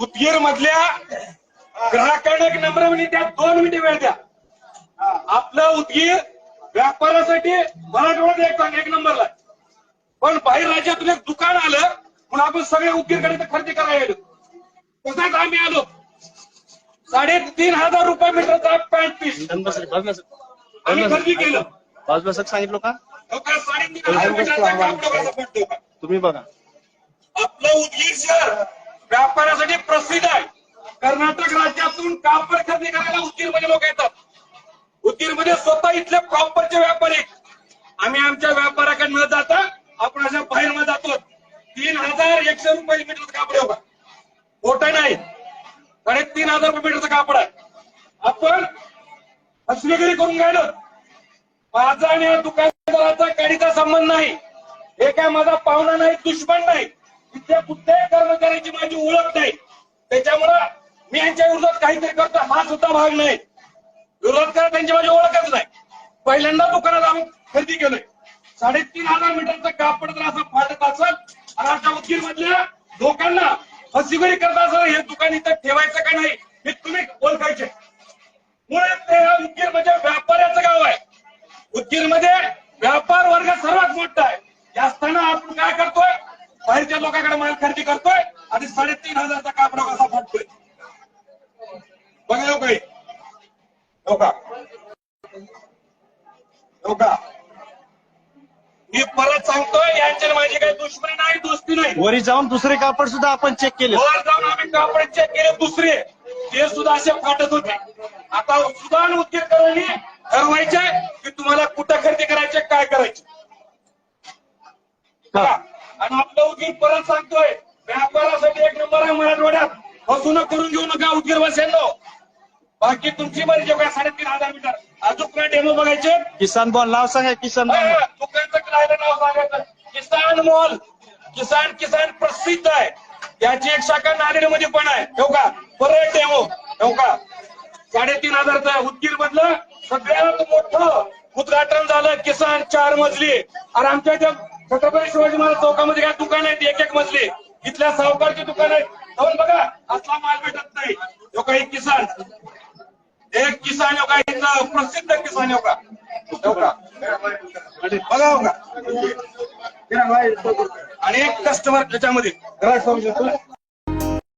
उदगीर मधल्या ग्राहकांना एक नम्र विनंती आहे, दोन मिनिटे वेळ द्या. आपलं उदगीर व्यापारासाठी मराठवाड्यात एक एक नंबरला. पण बाहेर राज्यातून एक दुकान आलं म्हणून आपण सगळे उदगीरकडे खरेदी करायला गेलो. तसाच आम्ही आलो. साडेतीन हजार रुपये मीटरचा पॅन्ट पीस आम्ही खरेदी केलं. बाजूला सर सांगितलं का? हो का? साडेतीन हजार मीटरचा तुम्ही बघा. आपलं उदगीर शहर व्यापारासाठी प्रसिद्ध आहे. कर्नाटक राज्यातून कापड खरेदी करायला उदगीरमध्ये लोक येतात. उदगीरमध्ये स्वतः इथले प्रॉपरचे व्यापारी आम्ही आमच्या व्यापाराकडे न जाता आपण अशा बाहेर न जातो. तीन हजार एकशे रुपये मीटरचं कापड होता बघा नाही. साडे तीन हजार रुपये मीटरचं कापड आहे. आपण फसवेगिरी करून राहिलो. माझा आणि दुकानदाराचा काडीचा संबंध नाही. हे काय माझा पाहुणा नाही दुश्मन नाही. इथे कुठल्याही कर्मचाऱ्याची माझी ओळख नाही. त्याच्यामुळं मी यांच्या विरोधात काहीतरी करतो हा सुद्धा भाग नाही. विरोध करा त्यांची माझी ओळखच नाही. पहिल्यांदा दुकानात आम्ही खरेदी केलोय. साडेतीन हजार मीटरचं कापड जर असं फाटत असत आणि आमच्या उदगीर मधल्या लोकांना फसवेगिरी करत असं हे दुकान इथं ठेवायचं का नाही हे तुम्ही ओळखायचे. मुळे ते हा उदगीर म्हणजे व्यापाऱ्याचं गाव आहे. उदगीरमध्ये व्यापार वर्ग सर्वात मोठा आहे. या असताना आपण काय करतोय? बाहेरच्या लोकांकडे माल खरेदी करतोय आणि साडेतीन हजारचा कापडा कसा फाटतोय बघा हो काही हो. का हो मी परत सांगतोय यांच्या माझी काही दुश्मनी नाही दोस्ती नाही. वरी जाऊन दुसरे कापड सुद्धा आपण चेक केले. वर जाऊन आम्ही कापड चेक केले दुसरे. ते सुद्धा असे फाटत होते. आता सुदान उद्योगकरांनी ठरवायचे की तुम्हाला कुठं खरेदी करायचे काय करायचे. आणि आपलं उदगीर परत सांगतोय. व्यापारासाठी एक नंबर आहे मराठवाड्यात फसवणूक करून घेऊ नका उदगीर वासियांनो बाकी तुमची मर्जी बघा साडेतीन हजार मीटर. अजून डेमो बघायचे? किसान बॉल नाव सांगा किसान हा, दुकानचं राहिलं नाव सांगायचं. किसान मॉल किसान किसान प्रसिद्ध आहे. त्याची एक शाखा नांदेडमध्ये पण आहे. ठेव का? परत डेमो ठेव का? साडेतीन हजारचा उदगीर मधलं सगळ्यात मोठं उद्घाटन झालं किसान चार मजली. आणि आमच्या छत्रपती शिवाजी महाराज चौकामध्ये काय दुकान आहेत? एक एक मजली. इथल्या सावकारची दुकान आहेत. जाऊन बघा असला माल भेटत नाही. जो काही किसान. एक किसान योगा इथला प्रसिद्ध किसान योगा बघा हो आणि एक कस्टमर त्याच्यामध्ये.